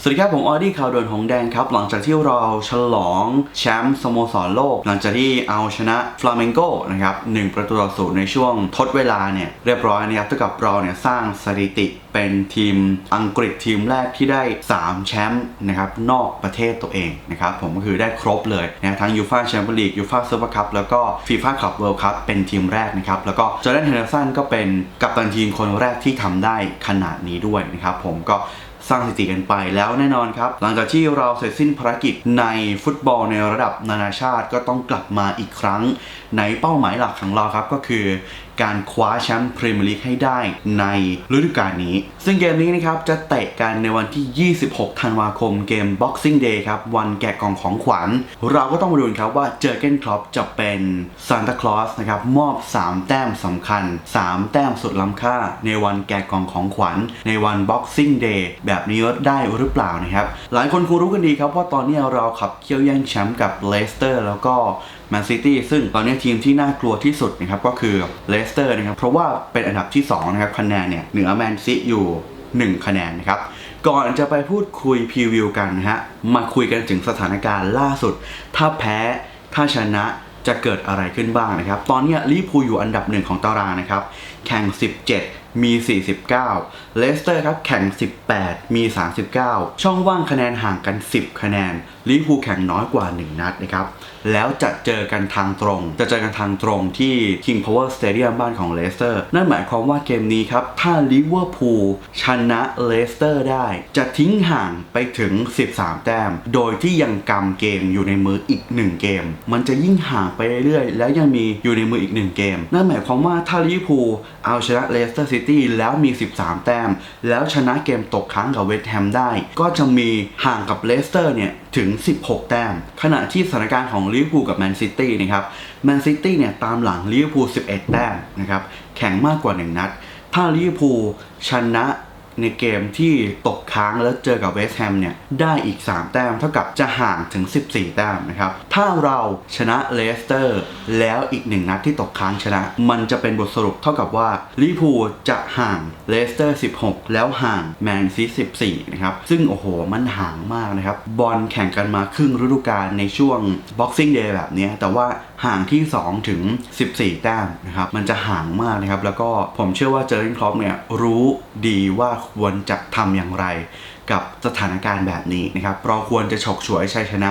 สวัสดีครับ ผมออดี้ข่าวด่วนของแดงครับ หลังจากที่เราฉลองแชมป์สโมสรโลก หลังจากที่เอาชนะฟลาเมงโกนะครับหนึ่งประตูต่อศูนย์ในช่วงทดเวลาเนี่ยเรียบร้อยนะครับเท่ากับเราเนี่ยสร้างสถิติเป็นทีมอังกฤษทีมแรกที่ได้ 3 แชมป์นะครับนอกประเทศตัวเองนะครับผมก็คือได้ครบเลยนะทั้งยูฟ a าแชมเปี้ยนลีกยูฟ a าซูเปอร์คัพแล้วก็ฟีฟ่าคลับเวิลด์คัพเป็นทีมแรกนะครับแล้วก็จอร์แดนเฮนเดอร์สันก็เป็นกัปตันทีมคนแรกที่ทำได้ขนาดนี้ด้วยนะครับผมก็ สร้างสถิติกันไปแล้วแน่นอนครับ หลังจากที่เราเสร็จสิ้นภารกิจในฟุตบอลในระดับนานาชาติก็ต้องกลับมาอีกครั้ง ในเป้าหมายหลักของเราครับก็คือ การคว้าแชมป์พรีเมียร์ลีกให้ได้ในฤดูกาลนี้ ซึ่งเกมนี้นะครับจะเตะกันในวันที่ 26 ธันวาคมเกม Boxing Day ครับ วันแกะกล่องของขวัญ เราก็ต้องมาดูนครับว่าเจอเกนครอปจะเป็นซานตาคลอสนะครับมอบ 3 แต้มสำคัญ 3 แต้มสุดล้ำค่า ในวันแกะกล่องของขวัญ ในวัน Boxing Day แบบนี้ได้หรือเปล่านะครับ หลายคนคงรู้กันดีครับว่าตอนนี้เราขับเคี่ยวแย่งแชมป์กับเลสเตอร์แล้วก็แมนซิตี้ซึ่งตอนนี้ทีมที่น่ากลัวที่สุดนะครับก็คือเลสเตอร์นะครับเพราะว่าเป็นอันดับที่2นะครับคะแนนเนี่ยเหนือแมนซิอยู่ 1 คะแนนนะครับก่อนจะไปพูดคุยพรีวิวกันนะฮะมาคุยกันถึงสถานการณ์ล่าสุด ถ้าแพ้ถ้าชนะจะเกิดอะไรขึ้นบ้างนะครับ ตอนนี้ลิพูอยู่อันดับหนึ่งของตารางนะครับ แข่ง 17 มี 49 เลสเตอร์ครับแข่ง 18 มี 39 ช่องว่างคะแนนห่างกัน 10 คะแนน ลิเวอร์พูลแข่งน้อยกว่า 1 นัดนะครับแล้วจะเจอกันทางตรง จะเจอกันทางตรงที่ King Power Stadium บ้านของเลสเตอร์นั่นหมายความว่าเกมนี้ครับ ถ้าลิเวอร์พูลชนะเลสเตอร์ได้ จะทิ้งห่างไปถึง 13 แต้ม โดยที่ยังกำเกมอยู่ในมืออีก 1 เกม มันจะยิ่งห่างไปเรื่อยๆ แล้วยังมีอยู่ในมืออีก 1 เกม นั่นหมายความว่าถ้าลิเวอร์พูลเอาชนะเลสเตอร์ซิตี้แล้วมี 13 แต้ม แล้วชนะเกมตกค้างกับเวสต์แฮมได้ ก็จะมีห่างกับเลสเตอร์เนี่ยถึง16 แต้ม ขณะที่สถานการณ์ของลิเวอร์พูลกับแมนซิตี้นะครับ แมนซิตี้เนี่ยตามหลังลิเวอร์พูล 11 แต้มนะครับ แข่งมากกว่า 1 นัด ถ้าลิเวอร์พูลชนะ ในเกมที่ตกค้างแล้วเจอกับเวสต์แฮมเนี่ย ได้อีก 3 แต้มเท่ากับจะห่างถึง 14 แต้มนะครับ ถ้าเราชนะเลสเตอร์ แล้วอีก 1 นัดที่ตกค้างชนะ มันจะเป็นบทสรุปเท่ากับว่าลิพูจะห่างเลสเตอร์ 16 แล้วห่างแมนซี14 นะครับ ซึ่งโอ้โหมันห่างมากนะครับ บอลแข่งกันมาครึ่งฤดูกาลในช่วง Boxing Day แบบนี้แต่ว่า ห่างที่ 2 ถึง 14 แต้มนะครับมันจะห่างมากนะครับ แล้วก็ผมเชื่อว่าเจอร์เกนคล็อปเนี่ยรู้ดีว่าควรจะทำอย่างไรกับสถานการณ์แบบนี้นะครับเราควรจะฉกฉวยชัยชนะ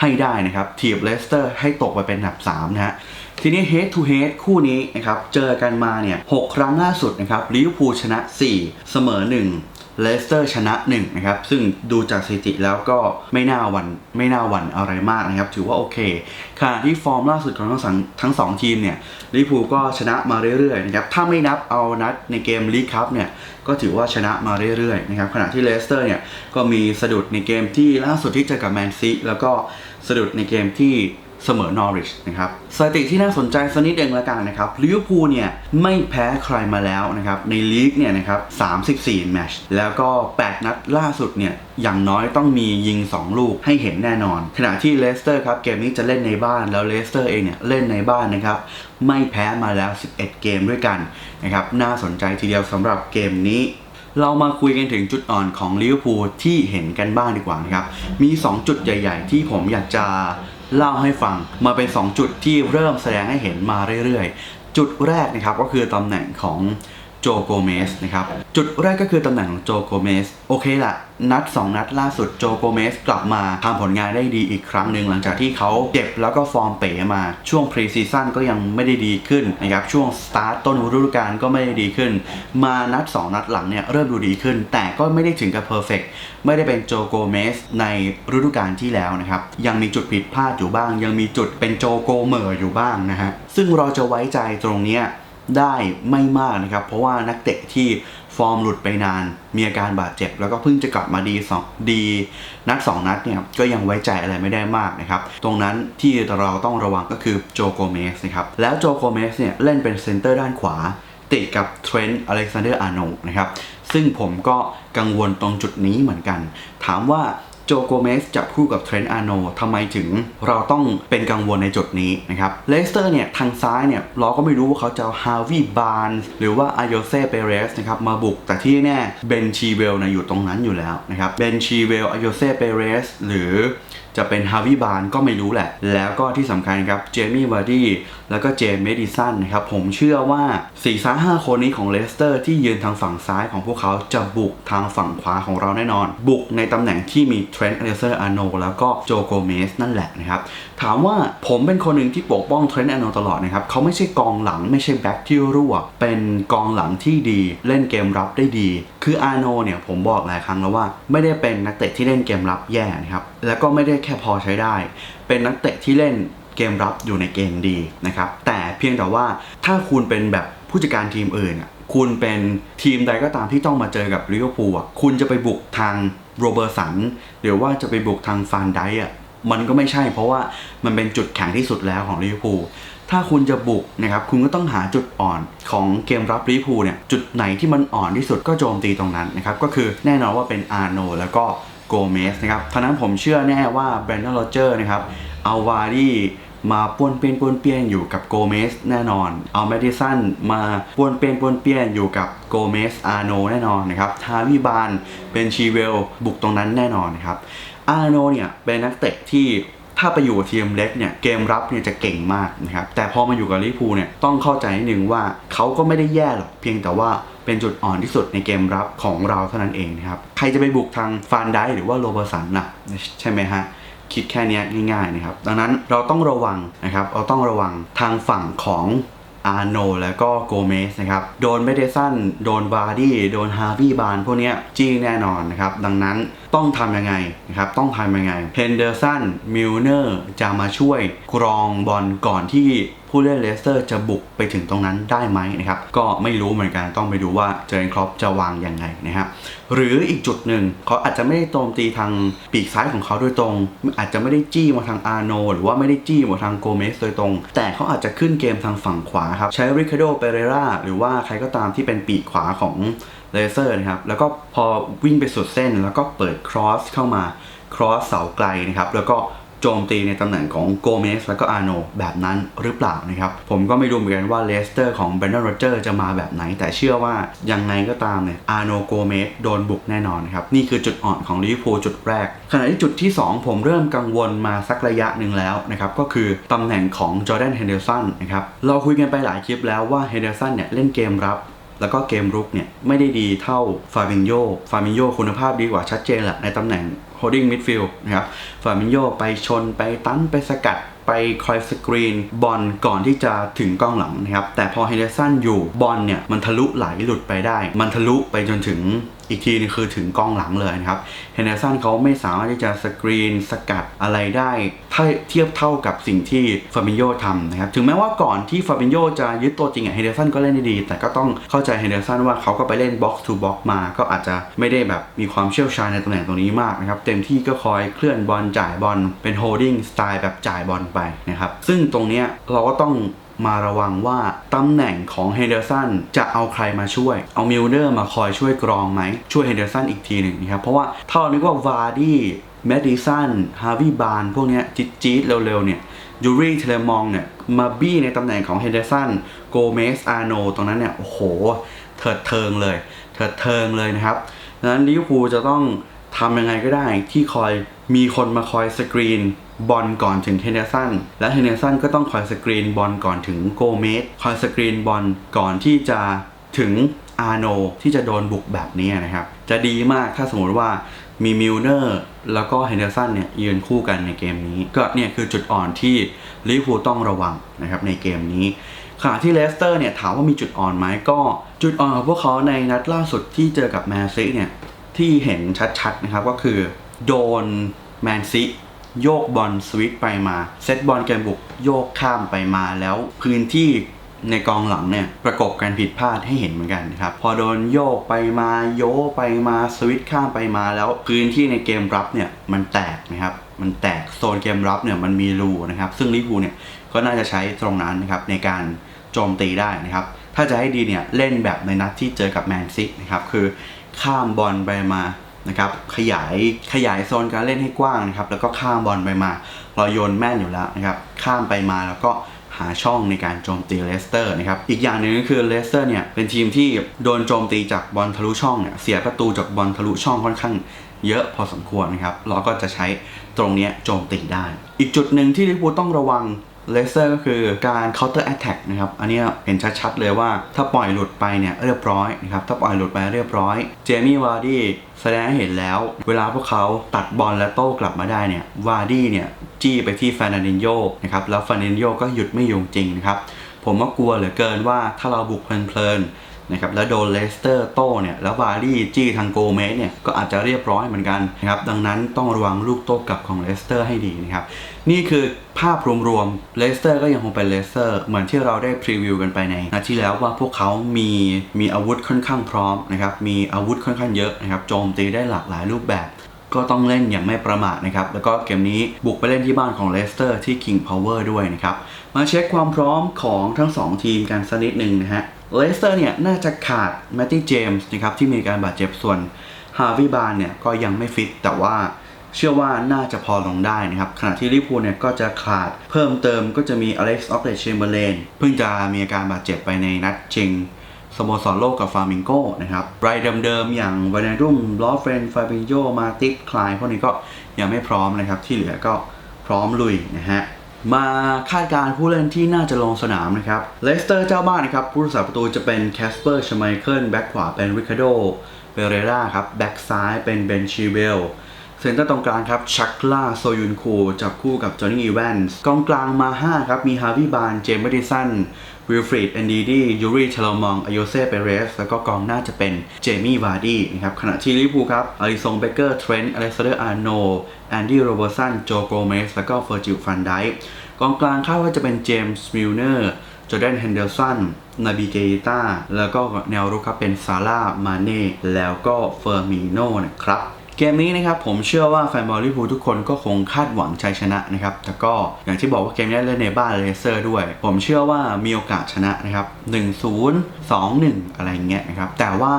ให้ได้นะครับทีมเลสเตอร์ให้ตกไปเป็นอันดับ3นะฮะทีนี้ head to head คู่นี้นะครับเจอกันมาเนี่ย6ครั้งล่าสุดนะครับลิเวอร์พูลชนะ 4 เสมอ 1 เลสเตอร์ชนะ1นะครับ ซึ่งดูจากสถิติแล้วก็ไม่น่าหวันไม่น่าหวั่นอะไรมากนะครับ ถือว่าโอเคขณะที่ฟอร์มล่าสุดของทั้งสองทั้งสองทีมเนี่ยลิเวอร์พูลก็ชนะมาเรื่อยๆนะครับ ถ้าไม่นับเอานัดในเกมลีกคัพเนี่ยก็ถือว่าชนะมาเรื่อยๆนะครับ ขณะที่เลสเตอร์เนี่ยก็มีสะดุดในเกมที่ล่าสุดที่เจอกับแมนซีแล้วก็สะดุดในเกมที่ เสมอนอริชนะครับสถิติที่น่าสนใจสักนิดเองละกันนะครับลิเวอร์พูลเนี่ยไม่แพ้ใครมาแล้วนะครับในลีกเนี่ยนะครับ34แมตช์แล้วก็ 8 นัดล่าสุดเนี่ยอย่างน้อยต้องมียิง 2 ลูกให้เห็นแน่นอน ขณะที่เลสเตอร์ครับเกมนี้จะเล่นในบ้านแล้วเลสเตอร์เองเนี่ยเล่นในบ้านนะครับไม่แพ้มาแล้ว 11 เกมด้วยกันนะครับน่าสนใจทีเดียวสำหรับเกมนี้เรามาคุยกันถึงจุดอ่อนของลิเวอร์พูลที่เห็นกันบ้างดีกว่านะครับ มี 2 จุดใหญ่ ๆ ที่ผมอยากจะ เล่าให้ฟังมาเป็น 2 จุดที่เริ่มแสดงให้เห็นมาเรื่อยๆ จุดแรกนะครับก็คือตำแหน่งของ โจโกเมสนะครับ จุดแรกก็คือตำแหน่งของโจโกเมส โอเคละนัด 2 นัดล่าสุดโจโกเมสกลับมาทำผลงานได้ดีอีกครั้งหนึ่งหลังจากที่เขาเจ็บแล้วก็ฟอร์มเป๋มาช่วงพรีซีซั่นก็ยังไม่ได้ดีขึ้นนะครับช่วงสตาร์ตต้นฤดูกาลก็ไม่ได้ดีขึ้น มานัด 2 นัดหลังเนี่ยเริ่มดูดีขึ้น แต่ก็ไม่ได้ถึงกับเพอร์เฟกไม่ได้เป็นโจโกเมสในฤดูกาลที่แล้วนะครับยังมีจุดผิดพลาดอยู่บ้าง ยังมีจุดเป็นโจโกเมอร์อยู่บ้างนะฮะซึ่งเราจะไว้ใจตรงเนี้ย ได้ไม่มากนะครับ เพราะว่านักเตะที่ฟอร์มหลุดไปนาน มีอาการบาดเจ็บ แล้วก็เพิ่งจะกลับมาดีสองดีนัด 2 นัดเนี่ยก็ยังไว้ใจอะไรไม่ได้มากนะครับ ตรงนั้นที่เราต้องระวังก็คือโจโกเมสนะครับ แล้วโจโกเมสเนี่ยเล่นเป็นเซนเตอร์ด้านขวา ติดกับเทรนต์อเล็กซานเดอร์อาร์โนนะครับ ซึ่งผมก็กังวลตรงจุดนี้เหมือนกัน ถามว่า จโจโกเมสจับคู่กับเทรนต์อาโนทำไมถึงเราต้องเป็นกังวลในจุดนี้นะครับเลสเตอร์เนี่ยทางซ้ายเนี่ยเราก็ไม่รู้ว่าเขาจะฮาวิบานหรือว่าอายเซ่เปเรสนะครับมาบุกแต่ที่แน่เบนชีเวลนะอยู่ตรงนั้นอยู่แล้วนะครับเบนชีเวลอายเซ่เปเรสหรือ จะเป็นฮาวิบานก็ไม่รู้แหละ แล้วก็ที่สำคัญครับเจมี่วาร์ดี้แล้วก็เจมส์เมดิสันนะครับผมเชื่อว่า4ี่ห้าคนนี้ของเลสเตอร์ที่ยืนทางฝั่งซ้ายของพวกเขาจะบุกทางฝั่งขวาของเราแน่นอน บุกในตำแหน่งที่มีเทรนต์อเลเซอร์อาโนแล้วก็โจโกเมสนั่นแหละนะครับ ถามว่าผมเป็นคนหนึ่งที่ปกป้องเทรนต์อาโนตลอดนะครับเขาไม่ใช่กองหลังไม่ใช่แบ็คที่รั่ว เป็นกองหลังที่ดี เล่นเกมรับได้ดี คืออาโนเนี่ยผมบอกหลายครั้งแล้วว่า ไม่ได้เป็นนักเตะที่เล่นเกมรับแย่นะครับแล้วก็ไม่ได้แค่พอใช้ได้ เป็นนักเตะที่เล่นเกมรับอยู่ในเกมดีนะครับแต่เพียงแต่ว่าถ้าคุณเป็นแบบผู้จัดการทีมอื่นคุณเป็นทีมใดก็ตามที่ต้องมาเจอกับลิเวอร์พูลคุณจะไปบุกทางโรเบอร์สันหรือว่าจะไปบุกทางฟานไดอะ มันก็ไม่ใช่ เพราะว่ามันเป็นจุดแข็งที่สุดแล้วของลิเวอร์พูลถ้าคุณจะบุกนะครับคุณก็ต้องหาจุดอ่อนของเกมรับลิเวอร์พูลเนี่ยจุดไหนที่มันอ่อนที่สุดก็โจมตีตรงนั้นนะครับก็คือแน่นอนว่าเป็นอาร์โนแล้วก็โกเมสนะครับเพราะนั้นผมเชื่อแน่ว่าแบรนดอนโรเจอร์นะครับเอาวารีมาป้วนเปียนป้วนเปียนอยู่กับโกเมสแน่นอน เอาแมดิสันมาป้วนเปียนป้วนเปียนอยู่กับโกเมสอาโนแน่นอนนะครับ ทาวิบานเป็นชีเวลบุกตรงนั้นแน่นอนนะครับ อาร์โนเนี่ยเป็นนักเตะที่ถ้าไปอยู่ทีมเล็กเนี่ยเกมรับเนี่ยจะเก่งมากนะครับแต่พอมาอยู่กับลิเวอร์พูลเนี่ยต้องเข้าใจนิดนึงว่าเขาก็ไม่ได้แย่หรอกเพียงแต่ว่าเป็นจุดอ่อนที่สุดในเกมรับของเราเท่านั้นเองนะครับใครจะไปบุกทางฟานไดหรือว่าโรเบอร์สันนะใช่ไหมฮะคิดแค่นี้ง่ายๆนะครับดังนั้นเราต้องระวังนะครับเราต้องระวังทางฝั่งของอาโนแล้วก็โกเมสนะครับโดนเมเดสันโดนบาร์ดี้โดนฮาร์วีบานพวกเนี้ยจี้แน่นอนนะครับดังนั้น ต้องทำยังไงนะครับต้องทำยังไงเฮนเดอร์สันมิลเนอร์จะมาช่วยกรองบอลก่อนที่ผู้เล่นเลสเตอร์จะบุกไปถึงตรงนั้นได้ไหมนะครับก็ไม่รู้เหมือนกันต้องไปดูว่าเจอร์นครอปจะวางยังไงนะครับหรืออีกจุดหนึ่งเขาอาจจะไม่ได้โจมตีทางปีกซ้ายของเขาโดยตรง อาจจะไม่ได้จี้มาทางอาร์โนหรือว่าไม่ได้จี้มาทางโกเมสโดยตรง แต่เขาอาจจะขึ้นเกมทางฝั่งขวาครับใช้ริคาโดเปเรราหรือว่าใครก็ตามที่เป็นปีกขวาของ เลเซอร์นะครับ แล้วก็พอวิ่งไปสุดเส้น แล้วก็เปิดครอสเข้ามาครอสเสาไกลนะครับ แล้วก็โจมตีในตำแหน่งของโกเมสแล้วก็อาโนแบบนั้นหรือเปล่านะครับ ผมก็ไม่รู้เหมือนกันว่าเลสเตอร์ของแบรนดอนโรเจอร์จะมาแบบไหน แต่เชื่อว่ายังไงก็ตามเนี่ยอาโนโกเมสโดนบุกแน่นอนนะครับ นี่คือจุดอ่อนของลิเวอร์พูลจุดแรก ขณะที่จุดที่ 2 ผมเริ่มกังวลมาสักระยะหนึ่งแล้วนะครับ ก็คือตำแหน่งของจอร์แดนเฮนเดอร์สันนะครับเราคุยกันไปหลายคลิปแล้วว่าเฮนเดอร์สันเนี่ยเล่นเกมรับ แล้วก็เกมรุกเนี่ยไม่ได้ดีเท่าฟาบินโยฟาบินโยคุณภาพดีกว่าชัดเจนแหละในตำแหน่ง holding midfield นะครับฟาบินโยไปชนไปตันไปสกัดไปคอยสกรีนบอลก่อนที่จะถึงกล้องหลังนะครับ แต่พอเฮเดรสันอยู่บอลเนี่ย มันทะลุไหลหลุดไปได้ มันทะลุไปจนถึง อีกทีนึงคือถึงกล้องหลังเลยนะครับเฮนเดอร์สันเขาไม่สามารถที่จะสกรีนสกัดอะไรได้ถ้าเทียบเท่ากับสิ่งที่ฟาบินโยทำนะครับถึงแม้ว่าก่อนที่ฟาบินโยจะยึดตัวจริงอะเฮนเดอร์สันก็เล่นได้ดี แต่ก็ต้องเข้าใจเฮนเดอร์สันว่าเขาก็ไปเล่นบ็อกซ์ทูบ็อกซ์มา ก็อาจจะไม่ได้แบบมีความเชี่ยวชาญในตำแหน่งตรงนี้มากนะครับเต็มที่ก็คอยเคลื่อนบอลจ่ายบอลเป็นโฮลดิ้งสไตล์แบบจ่ายบอลไปนะครับซึ่งตรงเนี้ยเราก็ต้อง มาระวังว่าตำแหน่งของเฮเดอร์สันจะเอาใครมาช่วย เอามิลเนอร์มาคอยช่วยกรองไหม ช่วยเฮเดอร์สันอีกทีหนึ่งนะครับ เพราะว่าถ้าเรานึกว่าวาร์ดี้แมดดิสันฮาร์วีบานพวกนี้จี๊ดจี๊ดเร็วๆเนี่ยยูรีเทเลมองเนี่ยมาบี้ในตำแหน่งของเฮเดอร์สันโกเมสอาโนตรงนั้นเนี่ย โอ้โห เถิดเทิงเลย เถิดเทิงเลยนะครับดังนั้นลิเวอร์พูลจะต้องทำยังไงก็ได้ที่คอยมีคนมาคอยสกรีน บอลก่อนถึงเฮเนอร์สันและเฮเนอร์สันก็ต้องคอยสกรีนบอลก่อนถึงโกเมสคอยสกรีนบอลก่อนที่จะถึงอาโนที่จะโดนบุกแบบนี้นะครับ จะดีมากถ้าสมมติว่ามีมิลเนอร์แล้วก็เฮนเนอร์สันเนี่ยยืนคู่กันในเกมนี้ ก็เนี่ยคือจุดอ่อนที่ลิเวอร์พูลต้องระวังนะครับในเกมนี้ขณะที่เลสเตอร์เนี่ยถามว่ามีจุดอ่อนไหมก็จุดอ่อนของพวกเขาในนัดล่าสุดที่เจอกับแมนซีเนี่ยที่เห็นชัดๆนะครับก็คือโดนแมนซี โยกบอลสวิตไปมาเซตบอลเกมบุกโยกข้ามไปมาแล้วพื้นที่ในกองหลังเนี่ยประกบกันผิดพลาดให้เห็นเหมือนกันนะครับ พอโดนโยกไปมาโยกไปมาสวิตข้ามไปมาแล้วพื้นที่ในเกมรับเนี่ยมันแตกนะครับมันแตกโซนเกมรับเนี่ยมันมีรูนะครับ ซึ่งลิเวอร์พูลเนี่ยก็น่าจะใช้ตรงนั้นนะครับในการโจมตีได้นะครับ ถ้าจะให้ดีเนี่ยเล่นแบบในนัดที่เจอกับแมนซีนะครับคือข้ามบอลไปมา นะครับขยายขยายโซนการเล่นให้กว้างนะครับแล้วก็ข้ามบอลไปมา เราโยนแม่นอยู่แล้วนะครับข้ามไปมาแล้วก็หาช่องในการโจมตีเลสเตอร์นะครับอีกอย่างหนึ่งก็คือเลสเตอร์เนี่ยเป็นทีมที่โดนโจมตีจากบอลทะลุช่องเนี่ยเสียประตูจากบอลทะลุช่องค่อนข้างเยอะพอสมควรนะครับเราก็จะใช้ตรงนี้โจมตีได้ อีกจุดหนึ่งที่ลิเวอร์พูลต้องระวัง เลเซอร์ก็คือการ counter attack นะครับ อันนี้เห็นชัดๆเลยว่าถ้าปล่อยหลุดไปเนี่ยเรียบร้อยนะครับ ถ้าปล่อยหลุดไปเรียบร้อย เจมี่วาร์ดี้แสดงให้เห็นแล้ว เวลาพวกเขาตัดบอลและโต้กลับมาได้เนี่ยวาร์ดี้เนี่ยจี้ไปที่ฟานาดินโยนะครับแล้วฟานาดินโยก็หยุดไม่อยู่จริงนะครับ ผมว่ากลัวเหลือเกินว่าถ้าเราบุกเพลินๆ นะครับแล้วโดนเลสเตอร์โต้เนี่ยแล้ววาร์ดี้จี้ทางโกเมสเนี่ยก็อาจจะเรียบร้อยเหมือนกันนะครับดังนั้นต้องระวังลูกโต้กลับของเลสเตอร์ให้ดีนะครับนี่คือภาพรวมๆเลสเตอร์ก็ยังคงเป็นเลสเตอร์เหมือนที่เราได้พรีวิวกันไปในนาทีแล้วว่าพวกเขามีมีอาวุธค่อนข้างพร้อมนะครับมีอาวุธค่อนข้างเยอะนะครับโจมตีได้หลากหลายรูปแบบก็ต้องเล่นอย่างไม่ประมาทนะครับ แล้วก็เกมนี้บุกไปเล่นที่บ้านของเลสเตอร์ที่ King Power ด้วยนะครับ มาเช็คความพร้อมของทั้ง 2 ทีมกันสักนิดหนึ่งนะฮะเลสเตอร์เนี่ยน่าจะขาดแมตตี้เจมส์นะครับที่มีการบาดเจ็บส่วนฮาวิบานเนี่ยก็ยังไม่ฟิตแต่ว่าเชื่อว่าน่าจะพอลงได้นะครับ ขณะที่ลิพูเนี่ยก็จะขาดเพิ่มเติมก็จะมีอเล็กซ์ออฟเลเชมเบอร์เลนเพิ่งจะมีอาการบาดเจ็บไปในนัดชิงสโมสรโลกกับฟาร์มิงโกนะครับรายเดิมๆอย่างวานาดุมลอฟเฟรนฟาบิโยมาติกคลายพวกนี้ก็ยังไม่พร้อมนะครับ ที่เหลือก็พร้อมลุยนะฮะ มาคาดการผู้เล่นที่น่าจะลงสนามนะครับเลสเตอร์เจ้าบ้านนะครับผู้รักษาประตูจะเป็นแคสเปอร์ชไมเคิลแบ็กขวาเป็นริคาโดเปเรราครับแบ็กซ้ายเป็นเบนชีเบลเซนเตอร์ตรงกลางครับชักล่าโซยุนคูจับคู่กับจอห์นนี่อีแวนส์กองกลางมา5ครับมีฮาวิบานเจมส์เบดิสัน วิลฟรีดเอนดีดียูริเชลมองอโยเซ่เปเรส แล้วก็กองหน้าจะเป็นเจมี่วาร์ดี้นะครับขณะที่ลิเวอร์พูลครับอาริซงเบเกอร์เทรนต์อเล็กซานเดอร์อาร์โนแอนดี้โรเบอร์สันโจโกเมสแล้วก็เฟอร์จิลฟันไดกองกลางคาดว่าจะเป็นเจมส์มิลเนอร์จอแดนเฮนเดอร์สันนาบิเกต้าแล้วก็แนวรุกครับเป็นซาร่ามาเน่แล้วก็เฟอร์มิโนนะครับ เกมนี้นะครับผมเชื่อว่าแฟนบอลลิเวอร์พูลทุกคนก็คงคาดหวังชัยชนะนะครับแต่ก็อย่างที่บอกว่าเกมนี้เล่นในบ้านเลเซอร์ด้วย ผมเชื่อว่ามีโอกาสชนะนะครับ1-0 2-1 อะไรเงี้ยนะครับแต่ว่า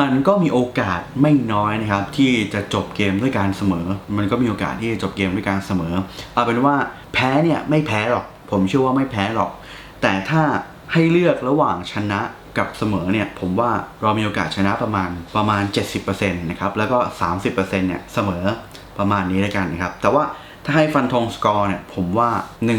มันก็มีโอกาสไม่น้อยนะครับ ที่จะจบเกมด้วยการเสมอ มันก็มีโอกาสที่จะจบเกมด้วยการเสมอ เอาเป็นว่าแพ้เนี่ยไม่แพ้หรอก ผมเชื่อว่าไม่แพ้หรอก แต่ถ้าให้เลือกระหว่างชนะ กับเสมอเนี่ยผมว่าเรามีโอกาสชนะประมาณประมาณ 70%นะครับแล้วก็ 30%เนี่ยเสมอประมาณนี้แล้วกันนะครับแต่ว่าถ้าให้ฟันธงสกอร์เนี่ยผมว่า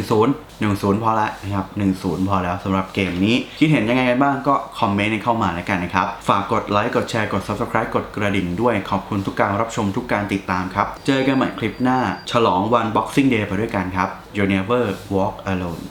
1-0 1-0 พอละนะครับ1-0 พอแล้วสำหรับเกมนี้ คิดเห็นยังไงกันบ้างก็คอมเมนต์เข้ามาแล้วกันนะครับ ฝากกดไลค์กดแชร์กด Subscribe กดกระดิ่งด้วยขอบคุณทุกการรับชมทุกการติดตามครับ เจอกันใหม่คลิปหน้า ฉลองวัน Boxing Day ไปด้วยกันครับ You never walk alone